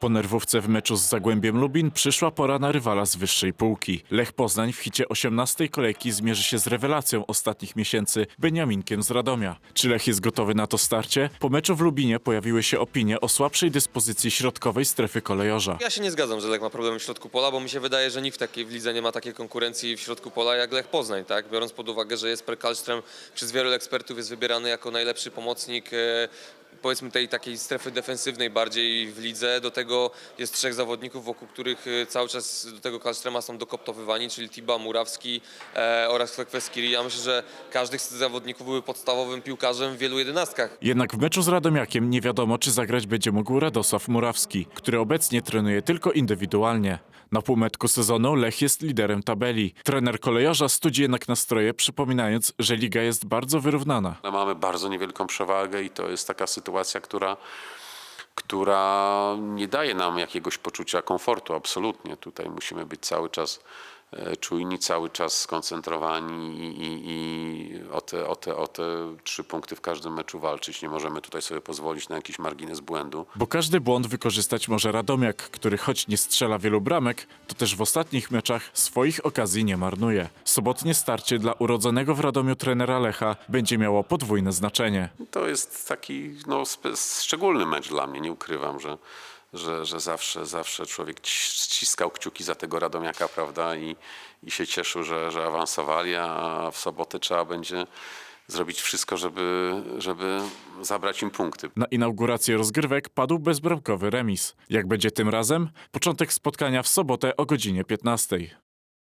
Po nerwówce w meczu z Zagłębiem Lubin przyszła pora na rywala z wyższej półki. Lech Poznań w hicie 18 kolejki zmierzy się z rewelacją ostatnich miesięcy Beniaminkiem z Radomia. Czy Lech jest gotowy na to starcie? Po meczu w Lubinie pojawiły się opinie o słabszej dyspozycji środkowej strefy kolejorza. Ja się nie zgadzam, że Lech ma problem w środku pola, bo mi się wydaje, że nikt w takiej w lidze nie ma takiej konkurencji w środku pola jak Lech Poznań, tak? Biorąc pod uwagę, że Jesper Kallström przez wielu ekspertów jest wybierany jako najlepszy pomocnik e, powiedzmy tej takiej strefy defensywnej bardziej w lidze. Do tego jest trzech zawodników, wokół których e, cały czas do tego Kallströma są dokoptowywani, czyli Tiba, Murawski e, oraz Kwekweski. Ja myślę, że każdy z tych zawodników były podstawowym piłkarzem w wielu jedenastkach. Jednak w meczu z Radomiakiem nie wiadomo, czy zagrać będzie mógł Radosław Murawski, który obecnie trenuje tylko indywidualnie. Na półmetku sezonu Lech jest liderem tabeli. Trener kolejorza studzi jednak nastroje, przypominając, że liga jest bardzo wyrównana. Ale mamy bardzo niewielką przewagę i to jest taka sytuacja, która, która nie daje nam jakiegoś poczucia komfortu, absolutnie. Tutaj musimy być cały czas e, czujni, cały czas skoncentrowani i, i, i o, te, o, te, o te trzy punkty w każdym meczu walczyć. Nie możemy tutaj sobie pozwolić na jakiś margines błędu. Bo każdy błąd wykorzystać może Radomiak, który choć nie strzela wielu bramek, to też w ostatnich meczach swoich okazji nie marnuje. Sobotnie starcie dla urodzonego w Radomiu trenera Lecha będzie miało podwójne znaczenie. To jest taki no, szczególny mecz dla mnie, nie ukrywam, że, że, że zawsze, zawsze człowiek cis- ściskał kciuki za tego Radomiaka, prawda, i, i się cieszył, że, że awansowali, a w sobotę trzeba będzie zrobić wszystko, żeby, żeby zabrać im punkty. Na inaugurację rozgrywek padł bezbramkowy remis. Jak będzie tym razem? Początek spotkania w sobotę o godzinie 15.